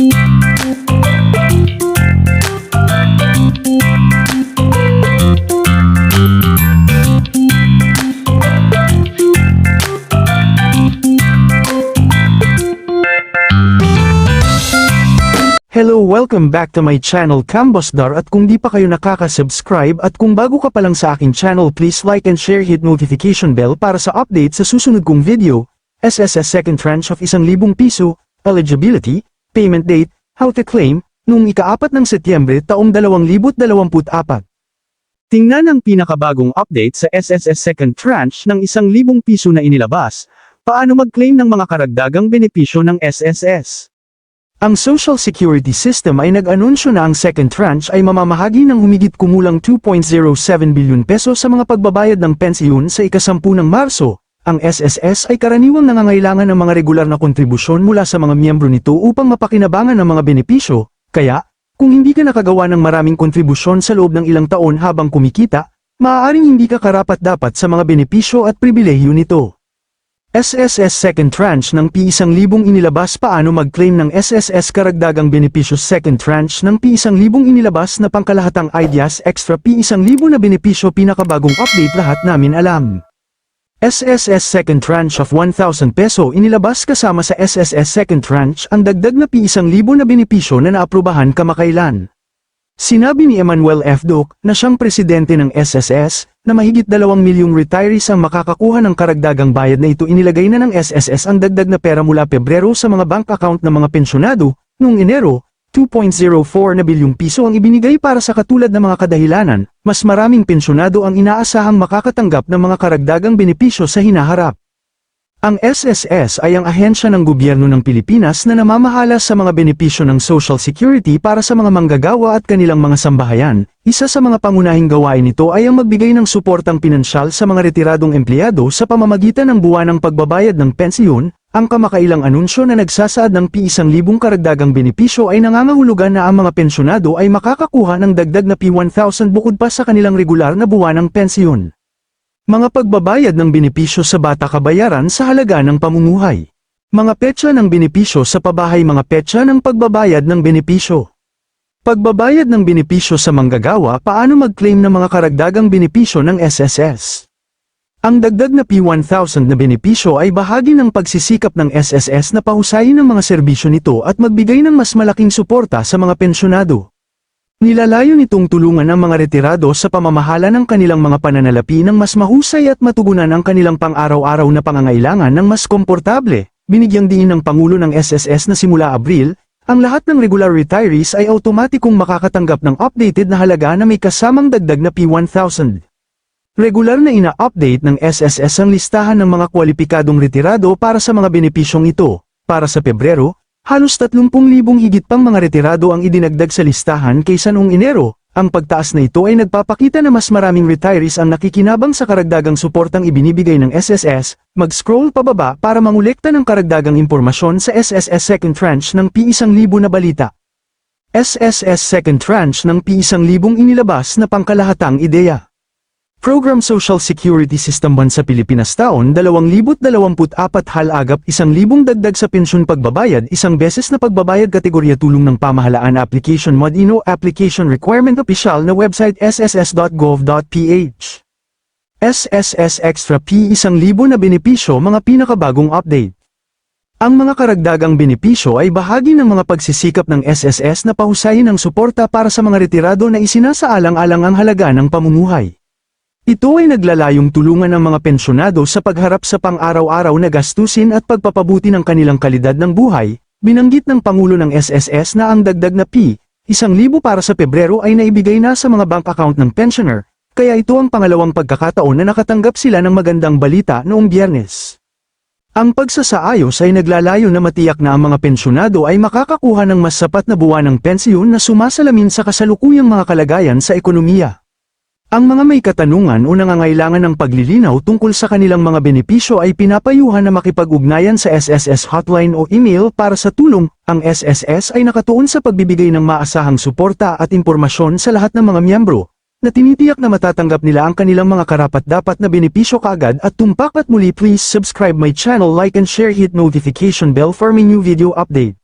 Hello, welcome back to my channel Cambosdar at kung di pa kayo nakaka-subscribe at kung bago ka pa lang sa aking channel please like and share hit notification bell para sa update sa susunod kong video, SSS second tranche of 1,000 piso, eligibility, payment date, how to claim, noong ika-4 ng Setyembre taong 2024. Tingnan ang pinakabagong update sa SSS second tranche ng 1,000 piso na inilabas, paano mag-claim ng mga karagdagang benepisyo ng SSS. Ang Social Security System ay nag-anunsyo na ang second tranche ay mamamahagi ng humigit kumulang 2.07 bilyon peso sa mga pagbabayad ng pensiyon sa ikasampu ng Marso. Ang SSS ay karaniwang nangangailangan ng mga regular na kontribusyon mula sa mga miyembro nito upang mapakinabangan ng mga benepisyo, kaya, kung hindi ka nakagawa ng maraming kontribusyon sa loob ng ilang taon habang kumikita, maaaring hindi ka karapat-dapat sa mga benepisyo at pribilehyo nito. SSS second tranche ng P1000 inilabas paano mag-claim ng SSS karagdagang benepisyo second tranche ng P1000 inilabas na pangkalahatang ideas extra P1000 na benepisyo pinakabagong update lahat namin alam. SSS second tranche of 1,000 peso inilabas kasama sa SSS second tranche ang dagdag na P1000 na benepisyo na naaprubahan kamakailan. Sinabi ni Emmanuel F. Duc na siyang presidente ng SSS na mahigit 2 milyong retirees ang makakakuha ng karagdagang bayad na ito inilagay na ng SSS ang dagdag na pera mula Pebrero sa mga bank account ng mga pensyonado, noong Enero, 2.04 na bilyong piso ang ibinigay para sa katulad ng mga kadahilanan, mas maraming pensyonado ang inaasahang makakatanggap ng mga karagdagang benepisyo sa hinaharap. Ang SSS ay ang ahensya ng gobyerno ng Pilipinas na namamahala sa mga benepisyo ng Social Security para sa mga manggagawa at kanilang mga sambahayan. Isa sa mga pangunahing gawain nito ay ang magbigay ng suportang pinansyal sa mga retiradong empleyado sa pamamagitan ng buwanang pagbabayad ng pensiyon. Ang kamakailang anunsyo na nagsasaad ng P1,000 karagdagang benepisyo ay nangangahulugan na ang mga pensyonado ay makakakuha ng dagdag na P1,000 bukod pa sa kanilang regular na buwanang pensyon. Mga pagbabayad ng benepisyo sa bata kabayaran sa halaga ng pamumuhay. Mga petsa ng benepisyo sa pabahay Mga petsa ng pagbabayad ng benepisyo. Pagbabayad ng benepisyo sa manggagawa Paano mag-claim ng mga karagdagang benepisyo ng SSS? Ang dagdag na P1000 na benepisyo ay bahagi ng pagsisikap ng SSS na pahusayin ang mga serbisyo nito at magbigay ng mas malaking suporta sa mga pensyonado. Nilalayo nitong tulungan ang mga retirado sa pamamahala ng kanilang mga pananalapi ng mas mahusay at matugunan ang kanilang pang-araw-araw na pangangailangan ng mas komportable. Binigyang diin ng Pangulo ng SSS na simula Abril, ang lahat ng regular retirees ay automatikong makakatanggap ng updated na halaga na may kasamang dagdag na P1000. Regular na ina-update ng SSS ang listahan ng mga kwalipikadong retirado para sa mga benepisyong ito. Para sa Pebrero, Halos 30,000 higit pang mga retirado ang idinagdag sa listahan kaysa noong Enero. Ang pagtaas na ito ay nagpapakita na mas maraming retirees ang nakikinabang sa karagdagang suportang ibinibigay ng SSS. Mag-scroll pababa para mangulekta ng karagdagang impormasyon sa SSS second tranche ng P1000 na balita. SSS second tranche ng P1000 inilabas na pangkalahatang ideya. Program Social Security System Bansa Pilipinas taon 2024 halagap 1,000 dagdag sa pensyon pagbabayad isang beses na pagbabayad kategorya tulong ng pamahalaan application Modino application requirement official na website sss.gov.ph SSS Extra P 1,000 na benepisyo mga pinakabagong update ang mga karagdagang benepisyo ay bahagi ng mga pagsisikap ng SSS na pahusayin ang suporta para sa mga retirado na isinasaalang-alang ang halaga ng pamumuhay. Ito ay naglalayong tulungan ang mga pensyonado sa pagharap sa pang-araw-araw na gastusin at pagpapabuti ng kanilang kalidad ng buhay, binanggit ng Pangulo ng SSS na ang dagdag na P, isang libo para sa Pebrero ay naibigay na sa mga bank account ng pensioner, kaya ito ang pangalawang pagkakataon na nakatanggap sila ng magandang balita noong biyernes. Ang pagsasaayos ay naglalayo na matiyak na ang mga pensyonado ay makakakuha ng mas sapat na buwan ng pensyon na sumasalamin sa kasalukuyang mga kalagayan sa ekonomiya. Ang mga may katanungan o nangangailangan ng paglilinaw tungkol sa kanilang mga benepisyo ay pinapayuhan na makipag-ugnayan sa SSS hotline o email para sa tulong. Ang SSS ay nakatuon sa pagbibigay ng maasahang suporta at impormasyon sa lahat ng mga miyembro, na tinitiyak na matatanggap nila ang kanilang mga karapat-dapat na benepisyo kaagad at tumpak at muli please subscribe my channel like and share hit notification bell for my new video update.